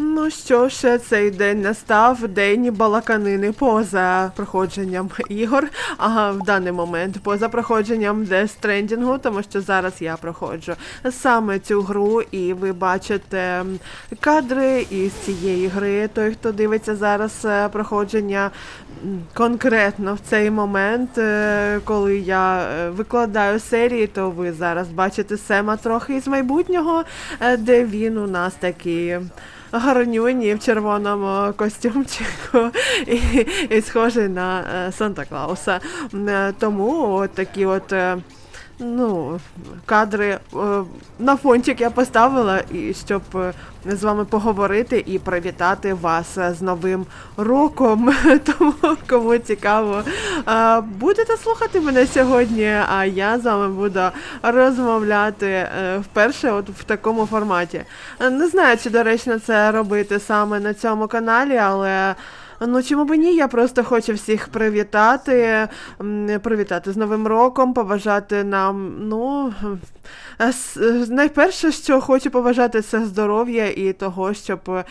Ну що ж, цей день настав день балаканини поза проходженням ігор, а в даний момент поза проходженням Stranding, тому що зараз я проходжу саме цю гру, і ви бачите кадри із цієї гри. Той, хто дивиться зараз е, проходження конкретно в цей момент, е, коли я е, викладаю серії, то ви зараз бачите Сема трохи із майбутнього, де він у нас такий гарнюні в червоному костюмчику і, і схожий на е, Санта Клауса. Е, Тому от такі от. Ну, кадри е, на фончик я поставила, і щоб е, з вами поговорити і привітати вас е, з Новим роком. Тому кому цікаво, будете слухати мене сьогодні, а я з вами буду розмовляти вперше от в такому форматі. Не знаю, чи доречно це робити саме на цьому каналі, але. Ну чому б ні? Я просто хочу всіх привітати, привітати з Новим роком, побажати нам, ну е, е, найперше, що хочу побажати, це здоров'я і того, щоб е,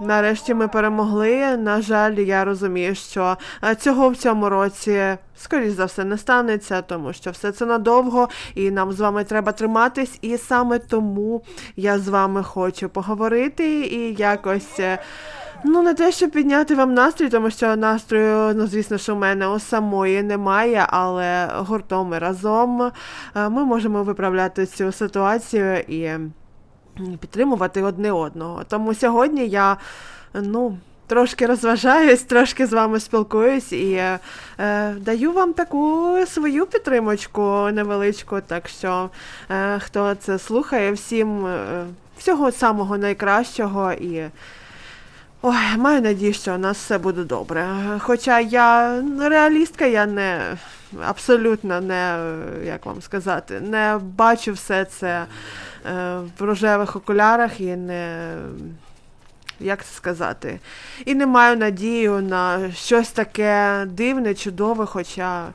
нарешті ми перемогли. На жаль, я розумію, що е, цього в цьому році. Скоріш за все не станеться, тому що все це надовго, і нам з вами треба триматись. І саме тому я з вами хочу поговорити і якось. Ну, не те, щоб підняти вам настрій, тому що настрою, ну, звісно, що в мене у самої немає, але гуртом і разом е, ми можемо виправляти цю ситуацію і підтримувати одне одного. Тому сьогодні я, ну. Трошки розважаюсь, трошки з вами спілкуюсь і е, даю вам таку свою підтримочку невеличку. Так що, е, хто це слухає, всім е, всього самого найкращого і Ой, маю надію, що у нас все буде добре. Хоча я реалістка, я не абсолютно не, як вам сказати, не бачу все це е, в рожевих окулярах і не. Як це сказати? І не маю надію на щось таке дивне, чудове, хоча.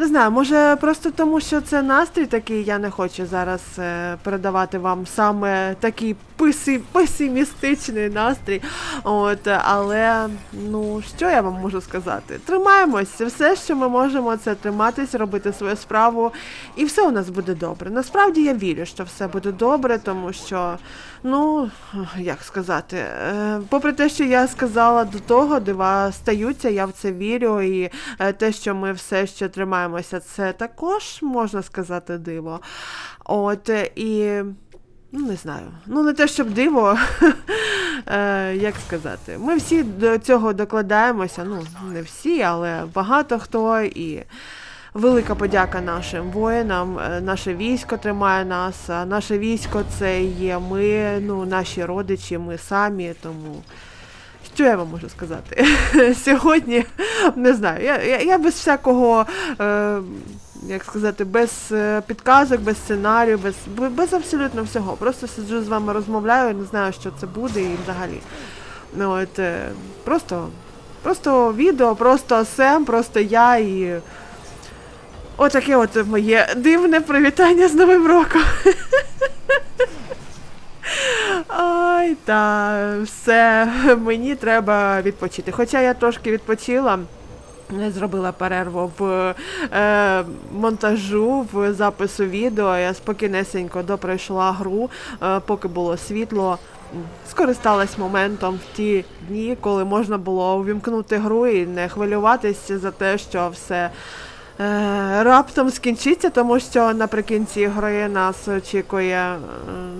Не знаю, може просто тому, що це настрій такий, я не хочу зараз е, передавати вам саме такий писі, песимістичний настрій. От, але ну що я вам можу сказати? Тримаємось, все, що ми можемо, це триматись, робити свою справу, і все у нас буде добре. Насправді я вірю, що все буде добре, тому що, ну як сказати, е, попри те, що я сказала до того, дива стаються, я в це вірю, і е, те, що ми все ще тримаємося, це також можна сказати диво. От е, і. Ну, не знаю. Ну, не те, щоб диво. як сказати. Ми всі до цього докладаємося. Ну, не всі, але багато хто. І велика подяка нашим воїнам. Е, Наше військо тримає нас. Наше військо це є ми, ну, наші родичі, ми самі. Тому. Що я вам можу сказати? Сьогодні не знаю. Я, я, я без всякого. Е, як сказати, без е, підказок, без сценарію, без, без абсолютно всього. Просто сиджу з вами розмовляю, не знаю, що це буде і взагалі. Ну, от, е, просто, просто відео, просто Сем, просто я і. Отаке от моє дивне привітання з Новим роком. Ой, та все, мені треба відпочити. Хоча я трошки відпочила. Зробила перерву в е, монтажу, в запису відео. Я спокійнесенько допройшла гру, е, поки було світло. Скористалась моментом в ті дні, коли можна було увімкнути гру і не хвилюватися за те, що все раптом скінчиться, тому що наприкінці гри нас очікує е,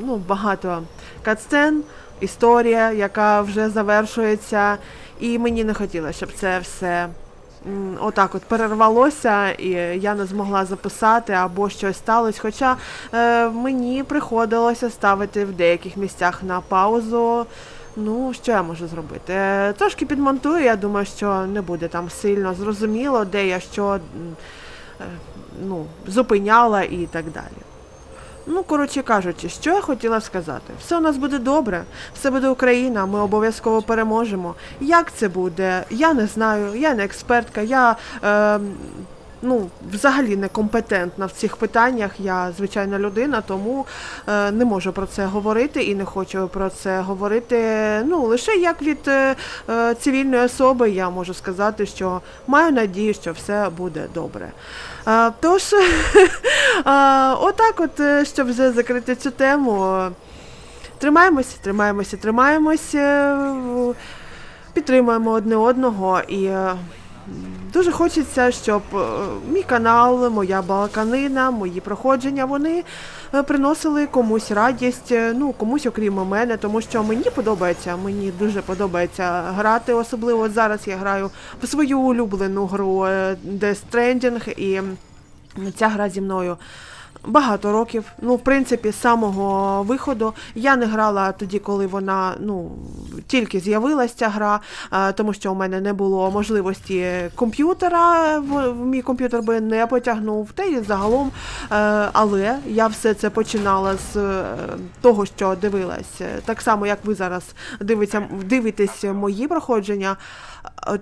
ну, багато катсцен, історія, яка вже завершується. І мені не хотілося, щоб це все отак от перервалося, і я не змогла записати або щось сталося. Хоча е, мені приходилося ставити в деяких місцях на паузу. Ну, що я можу зробити? Е, Трошки підмонтую, я думаю, що не буде там сильно зрозуміло, де я що е, ну, зупиняла і так далі. Ну, коротше кажучи, що я хотіла сказати? Все у нас буде добре, все буде Україна, ми обов'язково переможемо. Як це буде? Я не знаю, я не експертка, я е, ну, взагалі некомпетентна в цих питаннях. Я звичайна людина, тому е, не можу про це говорити і не хочу про це говорити. Ну, лише як від е, е, цивільної особи я можу сказати, що маю надію, що все буде добре. Тож, отак, от, щоб вже закрити цю тему. Тримаємося, тримаємося, тримаємося, підтримуємо одне одного і дуже хочеться, щоб е, мій канал, моя балаканина, мої проходження, вони е, приносили комусь радість, е, ну комусь окрім мене, тому що мені подобається, мені дуже подобається грати. Особливо зараз я граю в свою улюблену гру Death Stranding, і ця гра зі мною. Багато років, ну, в принципі, з самого виходу. Я не грала тоді, коли вона ну, тільки з'явилася ця гра, тому що у мене не було можливості комп'ютера, мій комп'ютер би не потягнув, та й загалом. Е, але я все це починала з е, того, що дивилась. Е, Так само, як ви зараз дивиться, дивитесь мої проходження,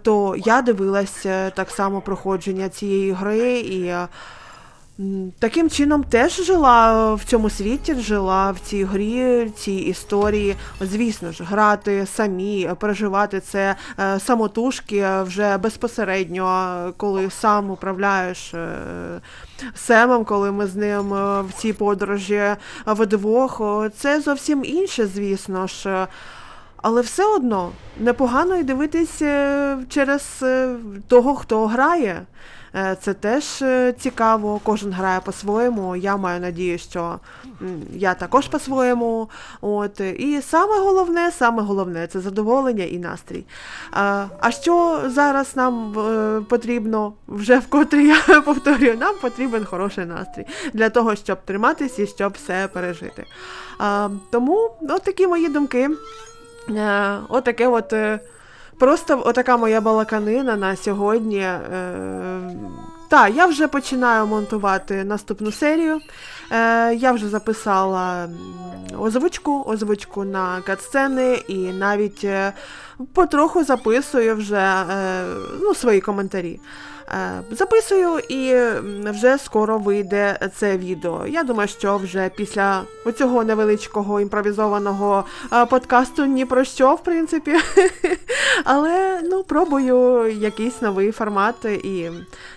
то я дивилась е, так само проходження цієї гри і. Е, Таким чином теж жила в цьому світі, жила в цій грі, цій історії. Звісно ж, грати самі, переживати це е, самотужки е, вже безпосередньо, е, коли сам управляєш е, Семом, коли ми з ним е, в цій подорожі е, вдвох. Це зовсім інше, звісно ж. Е, Але все одно непогано і дивитись е, через е, того, хто грає. Е, Це теж е, цікаво, кожен грає по-своєму. Я маю надію, що я також по-своєму. От. І саме головне, саме головне це задоволення і настрій. А, а що зараз нам е, потрібно, вже вкотре я повторюю, нам потрібен хороший настрій для того, щоб триматися і щоб все пережити. Тому от такі мої думки. Е, Отаке от. Просто отака моя балаканина на сьогодні. Е, та, я вже починаю монтувати наступну серію. Е, я вже записала озвучку, озвучку на катсцени і навіть е, потроху записую вже е, ну, свої коментарі. Е, Записую і вже скоро вийде це відео. Я думаю, що вже після оцього невеличкого імпровізованого е, подкасту ні про що, в принципі. Але ну, пробую якийсь новий формат і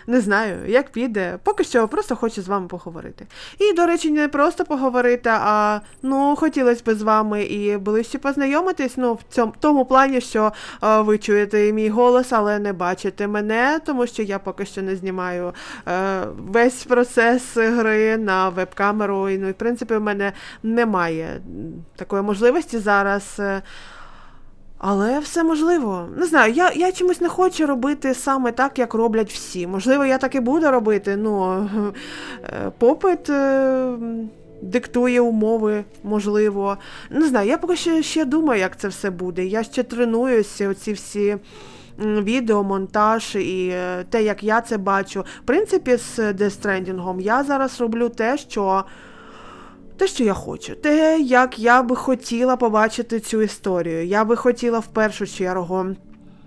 не знаю, як піде. Поки що просто хочу з вами поговорити. І, до речі, не просто поговорити, а ну, хотілося б з вами і ближче познайомитись. Ну, в цьому тому плані, що е, ви чуєте мій голос, але не бачите мене, тому що я поки що не знімаю е, весь процес гри на веб-камеру. І, ну, і, в принципі, в мене немає такої можливості зараз. е, але все можливо. Не знаю, я, я чомусь не хочу робити саме так, як роблять всі. Можливо, я так і буду робити. Ну, е, попит диктує умови, можливо. Не знаю, я поки що ще думаю, як це все буде. Я ще тренуюся, оці всі. М, Відео, монтаж і е, те, як я це бачу. В принципі, з дестрендінгом я зараз роблю те, що те, що я хочу, те, як я би хотіла побачити цю історію. Я би хотіла в першу чергу.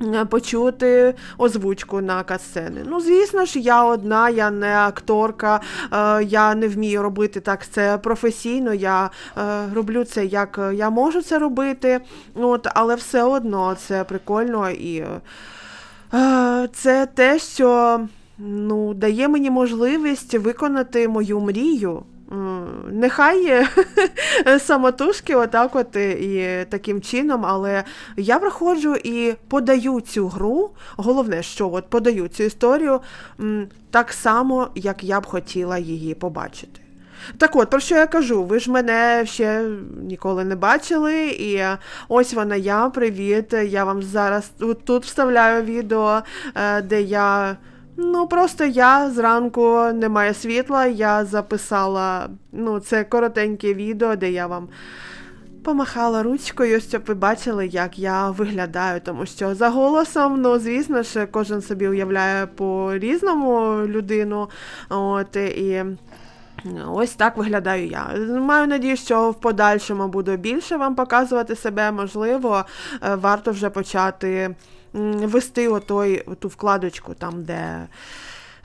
Е, Почути озвучку на катсцени. Ну, звісно ж, я одна, я не акторка, е, я не вмію робити так це професійно. Я е, роблю це як я можу це робити, от, але все одно це прикольно і це те, що ну, дає мені можливість виконати мою мрію. М, Нехай самотужки, отак от і таким чином, але я приходжу і подаю цю гру. Головне, що от подаю цю історію так само, як я б хотіла її побачити. Так от, про що я кажу? Ви ж мене ще ніколи не бачили, і ось вона я, привіт. Я вам зараз тут, тут вставляю відео, е, де я. Ну, просто я зранку немає світла, я записала ну, це коротеньке відео, де я вам помахала ручкою, щоб ви бачили, як я виглядаю, тому що за голосом, ну, звісно ж, кожен собі уявляє по-різному людину. От, і Ось так виглядаю я. Маю надію, що в подальшому буду більше вам показувати себе. Можливо, е, варто вже почати вести отой, ту вкладочку, там, де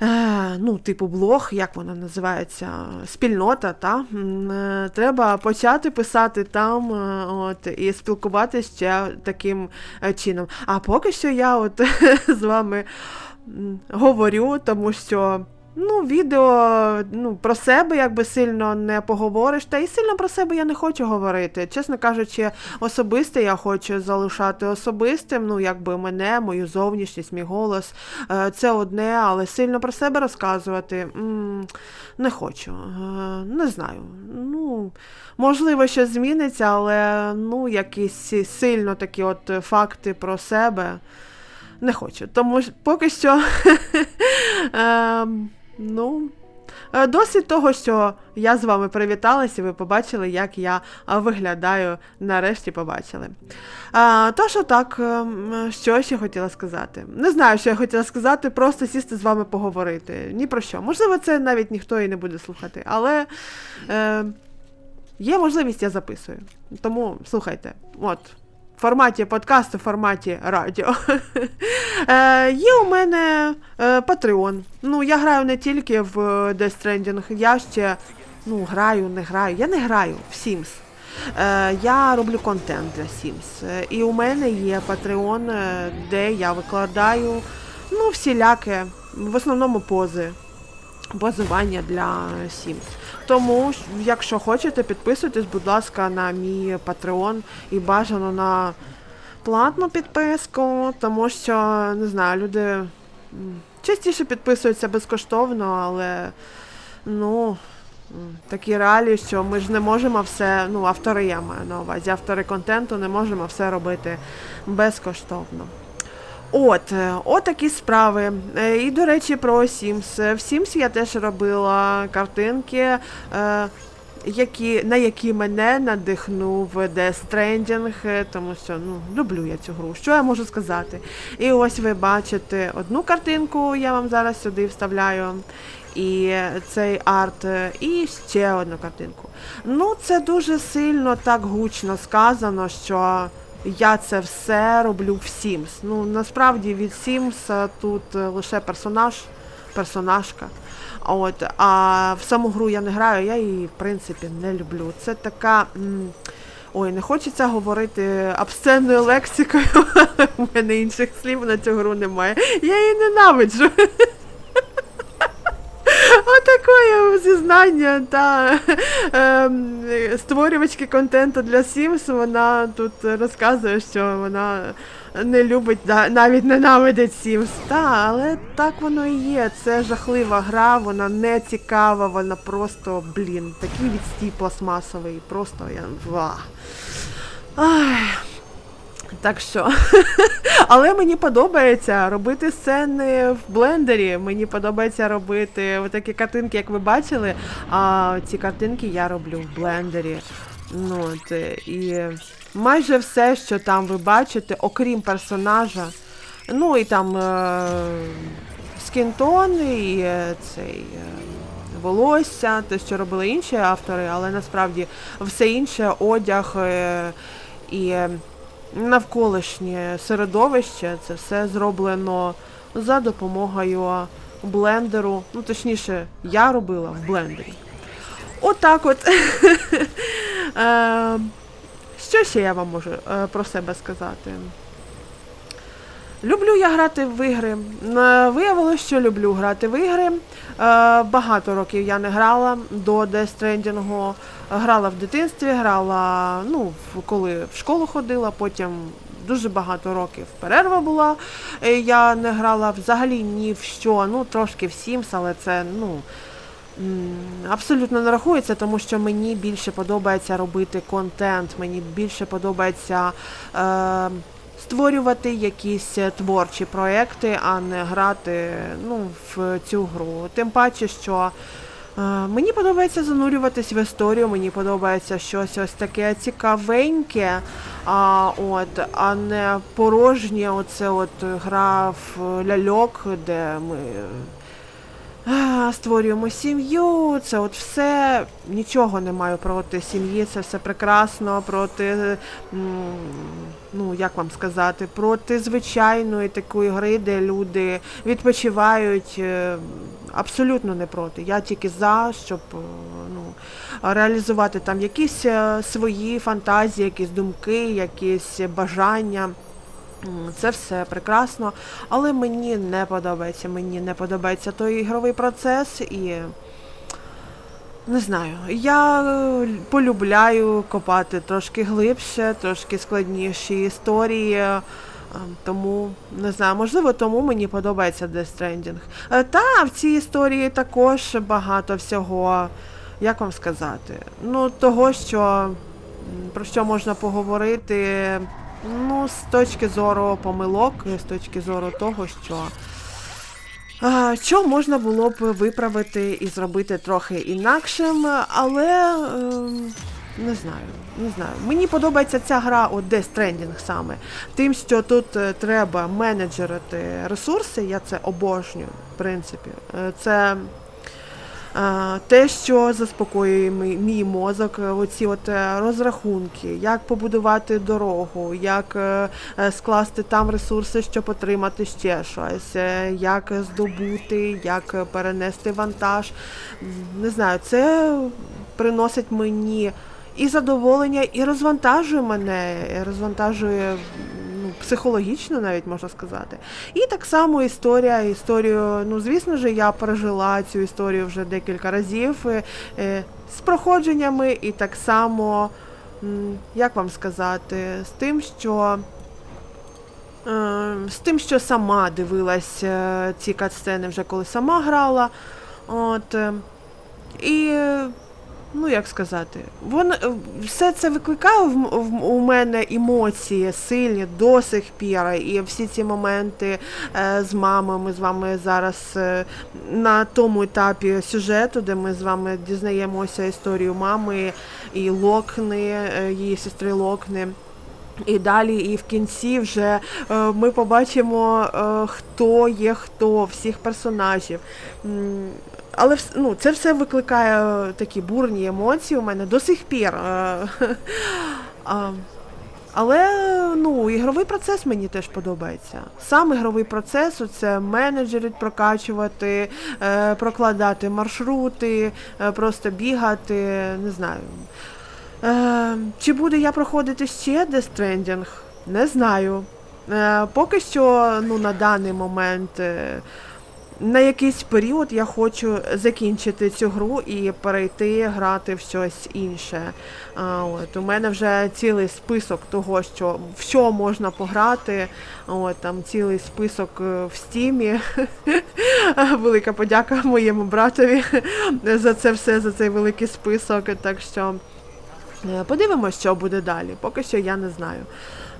е, ну, типу блог, як вона називається, спільнота, та? Е, треба почати писати там е, от, і спілкуватися ще таким чином. А поки що я от з вами говорю, тому що. Ну, відео ну, про себе якби сильно не поговориш, та і сильно про себе я не хочу говорити. Чесно кажучи, особисте я хочу залишати особистим, ну, якби мене, мою зовнішність, мій голос. Е, Це одне, але сильно про себе розказувати не хочу. Е, Не знаю. Ну, можливо, щось зміниться, але ну, якісь сильно такі от факти про себе не хочу. Тому поки що. Ну, е, досить того, що я з вами привіталася, ви побачили, як я виглядаю, нарешті побачили. А, Тож, отак, ем, що ще хотіла сказати? Не знаю, що я хотіла сказати, просто сісти з вами поговорити. Ні про що. Можливо, це навіть ніхто і не буде слухати, але е, є можливість, я записую. Тому слухайте, от. В форматі подкасту, в форматі радіо. Е, є у мене е. Ну, я граю не тільки в Death Stranding, я ще ну, граю, не граю. Я не граю в Sims. Е, я роблю контент для Sims. Е, І у мене є Patreon, е, де я викладаю ну, всіляке, в основному пози. Позивання для Sims. Тому, якщо хочете, підписуйтесь, будь ласка, на мій Patreon і бажано на платну підписку, тому що, не знаю, люди частіше підписуються безкоштовно, але ну. Такі реалії, що ми ж не можемо все, ну, автори я маю на увазі, автори контенту не можемо все робити безкоштовно. От, е, от такі справи. Е, І, до речі, про Sims. Е, В Sims я теж робила картинки, які, на які мене надихнув Death Stranding, тому що ну, люблю я цю гру. Що я можу сказати? І ось ви бачите одну картинку, я вам зараз сюди вставляю. І цей арт, і ще одну картинку. Ну, це дуже сильно так гучно сказано, що я це все роблю в Sims. Ну, насправді від Sims тут е, лише персонаж, персонажка. От, а в саму гру я не граю, я її, в принципі, не люблю. Це така. Ой, не хочеться говорити обсценною лексикою, в мене інших слів на цю гру немає. Я її ненавиджу. Отакое зізнання та ем, створювачки контенту для Sims, вона тут розказує, що вона не любить, навіть ненавидить Sims. Та, але так воно і є. Це жахлива гра, вона не цікава, вона просто, блін, такий відстій пластмасовий, просто я. Ва. Так що. Але мені подобається робити сцени в блендері. Мені подобається робити такі картинки, як ви бачили. А ці картинки я роблю в блендері. Ну, от, е, і майже все, що там ви бачите, окрім персонажа. Ну і там е- скінтон, і е, цей. Е- Волосся, те, що робили інші автори, але насправді все інше одяг е- і е, навколишнє середовище, це все зроблено за допомогою блендеру. Ну, точніше, я робила в блендері. Отак от. Е, Що ще я вам можу е, про себе сказати? Люблю я грати в ігри. Е, Виявилося, що люблю грати в ігри. Е, Багато років я не грала до Stranding. Грала в дитинстві, грала, ну, коли в школу ходила, потім дуже багато років перерва була. Е, Я не грала взагалі ні в що, ну трошки в Sims, але це, ну. Абсолютно не рахується, тому що мені більше подобається робити контент, мені більше подобається е, створювати якісь е, творчі проекти, а не грати ну, в цю гру. Тим паче, що е, мені подобається занурюватись в історію, мені подобається щось ось таке цікавеньке, а, от, а не порожнє оце от гра в ляльок, де ми. Створюємо сім'ю, це от все. Нічого не маю проти сім'ї, це все прекрасно, проти ну як вам сказати, проти звичайної такої гри, де люди відпочивають. е, Абсолютно не проти. Я тільки за, щоб е, ну, реалізувати там якісь е, свої фантазії, якісь думки, якісь бажання. Це все прекрасно, але мені не подобається. Мені не подобається той ігровий процес і. Не знаю. Я е, полюбляю копати трошки глибше, трошки складніші історії. е, Тому не знаю, можливо, тому мені подобається Death Stranding. Е, Та в цій історії також багато всього. Як вам сказати? Ну, того, що про що можна поговорити, ну, з точки зору помилок, з точки зору того, що. Що можна було б виправити і зробити трохи інакшим, але ем, не знаю, не знаю. Мені подобається ця гра от Death Stranding саме. Тим, що тут е, треба менеджерити ресурси, я це обожнюю, в принципі. Е, Це те, що заспокоює мій, мозок, е, оці от е, розрахунки, як побудувати дорогу, як е, скласти там ресурси, щоб отримати ще щось, як здобути, як перенести вантаж. Не знаю, це приносить мені і задоволення, і розвантажує мене, розвантажує психологічно, навіть можна сказати. І так само історія, історію, ну звісно ж, я пережила цю історію вже декілька разів е, е, з проходженнями, і так само, як вам сказати, з тим, що. е, З тим, що сама дивилась ці катсцени вже коли сама грала. От, і ну як сказати, вон, е, все це викликає в, в, у мене емоції сильні до сих пір. І всі ці моменти е, з мамою, ми з вами зараз е, на тому етапі сюжету, де ми з вами дізнаємося історію мами і Локни, е, її сестри Локни. І далі, і в кінці вже е, ми побачимо, е, хто є хто, всіх персонажів. Але ну, це все викликає е, такі бурні емоції у мене до сих пір. е, Але ну, ігровий процес мені теж подобається. Сам ігровий процес це менеджерить, прокачувати, е, прокладати маршрути, просто бігати, не знаю. Чи буду я проходити ще Death Stranding? Не знаю. Поки що, ну, на даний момент, на якийсь період я хочу закінчити цю гру і перейти грати в щось інше. От, у мене вже цілий список того, що, в що можна пограти. От, там цілий список е, в стімі. Велика подяка моєму братові за це все, за цей великий список. Так що. Е, Подивимось, що буде далі. Поки що я не знаю.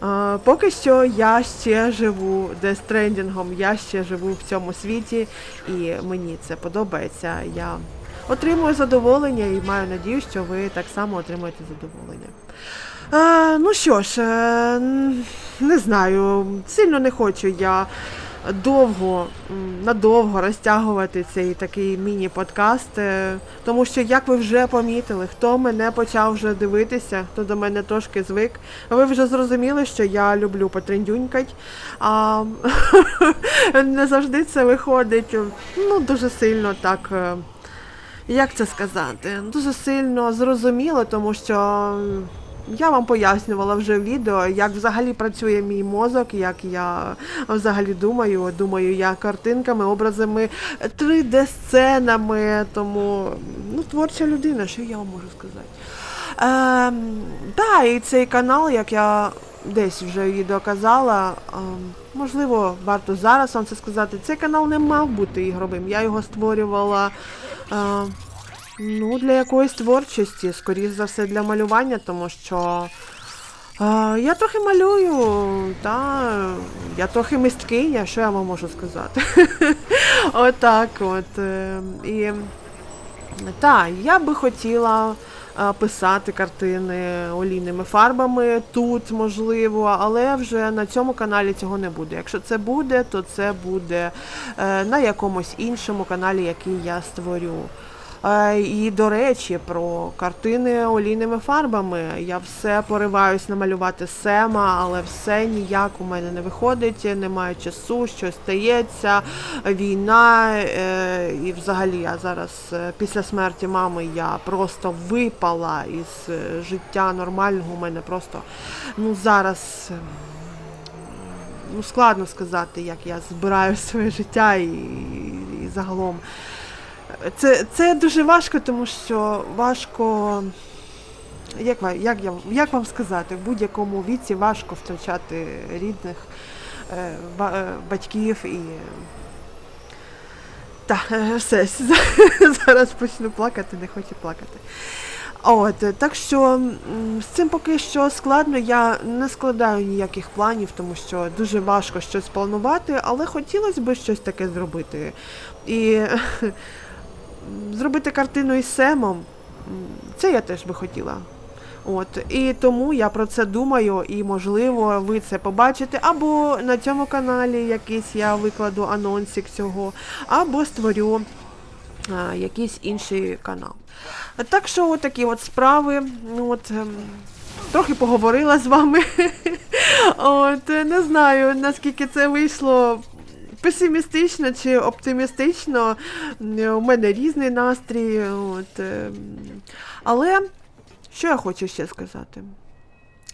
Е, Поки що я ще живу Stranding, я ще живу в цьому світі, і мені це подобається. Я отримую задоволення і маю надію, що ви так само отримуєте задоволення. Е, ну що ж, не знаю, сильно не хочу я довго, надовго розтягувати цей такий міні-подкаст, е, тому що, як ви вже помітили, хто мене почав вже дивитися, хто до мене трошки звик, ви вже зрозуміли, що я люблю потрендюнькать, а не завжди це виходить ну, дуже сильно так. е, як це сказати? Дуже сильно зрозуміло, тому що я вам пояснювала вже в відео, як взагалі працює мій мозок, як я взагалі думаю. Думаю я картинками, образами, 3D-сценами, тому ну, творча людина, що я вам можу сказати. Ем, да, і цей канал, як я десь вже в відео казала, ем, можливо, варто зараз вам це сказати. Цей канал не мав бути ігровим. Я його створювала. Е, Ну, для якоїсь творчості, скоріш за все, для малювання, тому що е, я трохи малюю, та я трохи мисткиня, що я вам можу сказати. Отак от. е, І так, я би хотіла е, писати картини олійними фарбами тут, можливо, але вже на цьому каналі цього не буде. Якщо це буде, то це буде е, на якомусь іншому каналі, який я створю. І, до речі, про картини олійними фарбами. Я все пориваюсь намалювати Сема, але все ніяк у мене не виходить, немає часу, щось стається, війна. е, І взагалі я зараз е, після смерті мами я просто випала із е, життя нормального. У мене просто ну зараз. Ну, складно сказати, як я збираю своє життя і, і загалом. Це, це дуже важко, тому що важко. Як, як, я, як вам сказати, в будь-якому віці важко втрачати рідних е, е, батьків і. Так, е, все, зараз почну плакати, не хочу плакати. От, так що з цим поки що складно. Я не складаю ніяких планів, тому що дуже важко щось планувати, але хотілося б щось таке зробити. І зробити картину із Семом, це я теж би хотіла. От, і тому я про це думаю, і можливо ви це побачите або на цьому каналі якийсь я викладу анонсик цього, або створю а, якийсь інший канал. Так що такі от справи. От, ем, трохи поговорила з вами. От, не знаю, наскільки це вийшло. Песимістично чи оптимістично, у мене різний настрій. От, ем, але що я хочу ще сказати?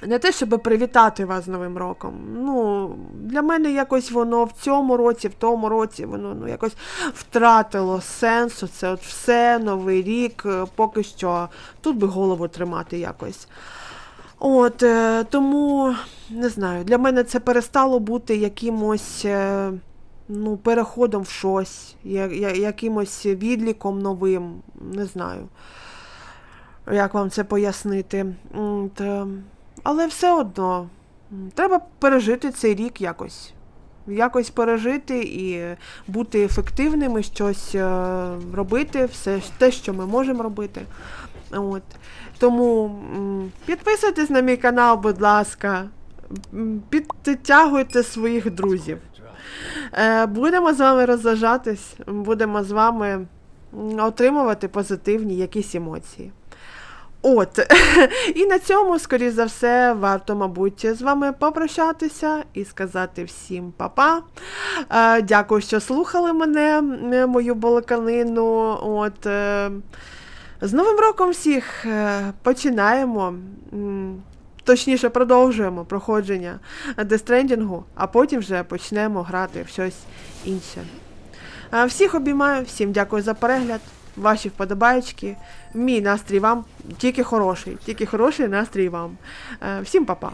Не те, щоб привітати вас з Новим роком. Ну, для мене якось воно в цьому році, в тому році, воно ну, якось втратило сенсу. Це от все, Новий рік, е, поки що тут би голову тримати якось. От, е, тому, не знаю, для мене це перестало бути якимось е, ну, переходом в щось, я, я, якимось відліком новим, не знаю як вам це пояснити. Та, але все одно, треба пережити цей рік якось. Якось пережити і бути ефективними, щось е, робити, все те, що ми можемо робити. От. Тому підписуйтесь на мій канал, будь ласка, підтягуйте своїх друзів. Е, Будемо з вами розважатись, будемо з вами отримувати позитивні якісь емоції. От, і на цьому, скоріш за все, варто, мабуть, з вами попрощатися і сказати всім па-па. Е, Дякую, що слухали мене, е, мою балаканину. От, е, з Новим роком всіх е, починаємо. Точніше, продовжуємо проходження дестрендінгу, а потім вже почнемо грати в щось інше. Всіх обіймаю, всім дякую за перегляд, ваші вподобаєчки. Мій настрій вам тільки хороший, тільки хороший настрій вам. Е, Всім па-па.